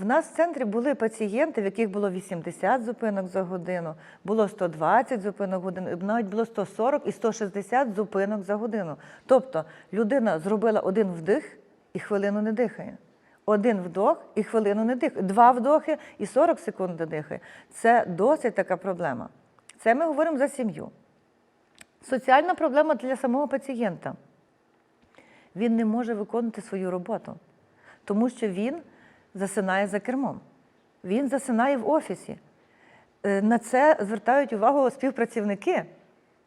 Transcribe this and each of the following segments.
В нас в центрі були пацієнти, в яких було 80 зупинок за годину, було 120 зупинок годину, навіть було 140 і 160 зупинок за годину. Тобто людина зробила один вдих і хвилину не дихає. Один вдох і хвилину не дихає. Два вдохи і 40 секунд не дихає. Це досить така проблема. Це ми говоримо за сім'ю. Соціальна проблема для самого пацієнта. Він не може виконувати свою роботу, тому що він засинає за кермом. Він засинає в офісі. Е, На це звертають увагу співпрацівники.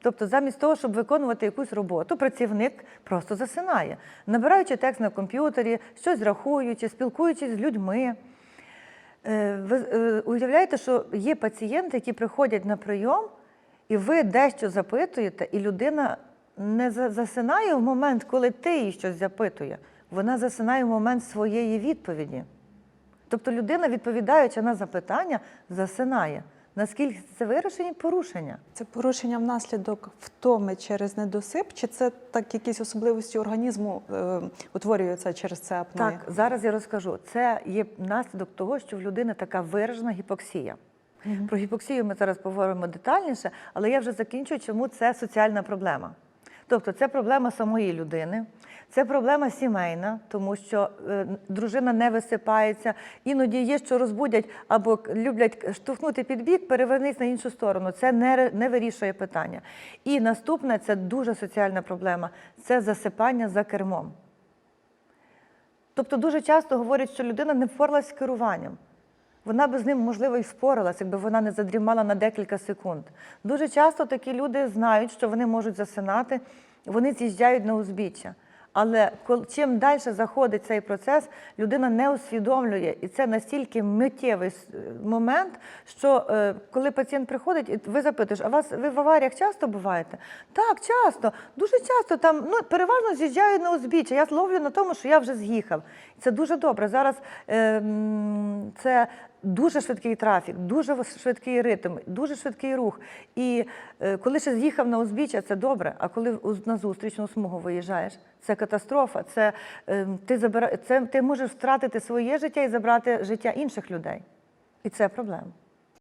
Тобто, замість того, щоб виконувати якусь роботу, працівник просто засинає, набираючи текст на комп'ютері, щось рахуючи, спілкуючись з людьми. Е, Ви е, уявляєте, що є пацієнти, які приходять на прийом, і ви дещо запитуєте, і людина не засинає в момент, коли ти її щось запитує. Вона засинає в момент своєї відповіді. Тобто людина, відповідаючи на запитання, засинає. Наскільки це вирішені порушення? Це порушення внаслідок втоми через недосип, чи це так якісь особливості організму е, утворюються через це апноє? Так, зараз я розкажу. Це є наслідок того, що в людини така виражена гіпоксія. Про гіпоксію ми зараз поговоримо детальніше, але я вже закінчую, чому це соціальна проблема. Тобто це проблема самої людини, це проблема сімейна, тому що е, дружина не висипається, іноді є, що розбудять або люблять штовхнути під бік, перевернись на іншу сторону. Це не, не вирішує питання. І наступне це дуже соціальна проблема це засипання за кермом. Тобто дуже часто говорять, що людина не впоралась з керуванням. Вона би з ним, можливо, і впоралась, якби вона не задрімала на декілька секунд. Дуже часто такі люди знають, що вони можуть засинати, вони з'їжджають на узбіччя. Але чим далі заходить цей процес, людина не усвідомлює, і це настільки миттєвий момент, що е, коли пацієнт приходить, і ви запитуєш, а вас ви в аваріях часто буваєте? Так, часто, дуже часто там ну переважно з'їжджаю на узбіччя. Я ловлю на тому, що я вже з'їхав. Це дуже добре. Зараз е, це дуже швидкий трафік, дуже швидкий ритм, дуже швидкий рух. І е, коли ще з'їхав на узбіччя, це добре. А коли на зустрічну смугу виїжджаєш, це катастрофа. Це, е, ти, забира... це ти можеш втратити своє життя і забрати життя інших людей. І це проблема.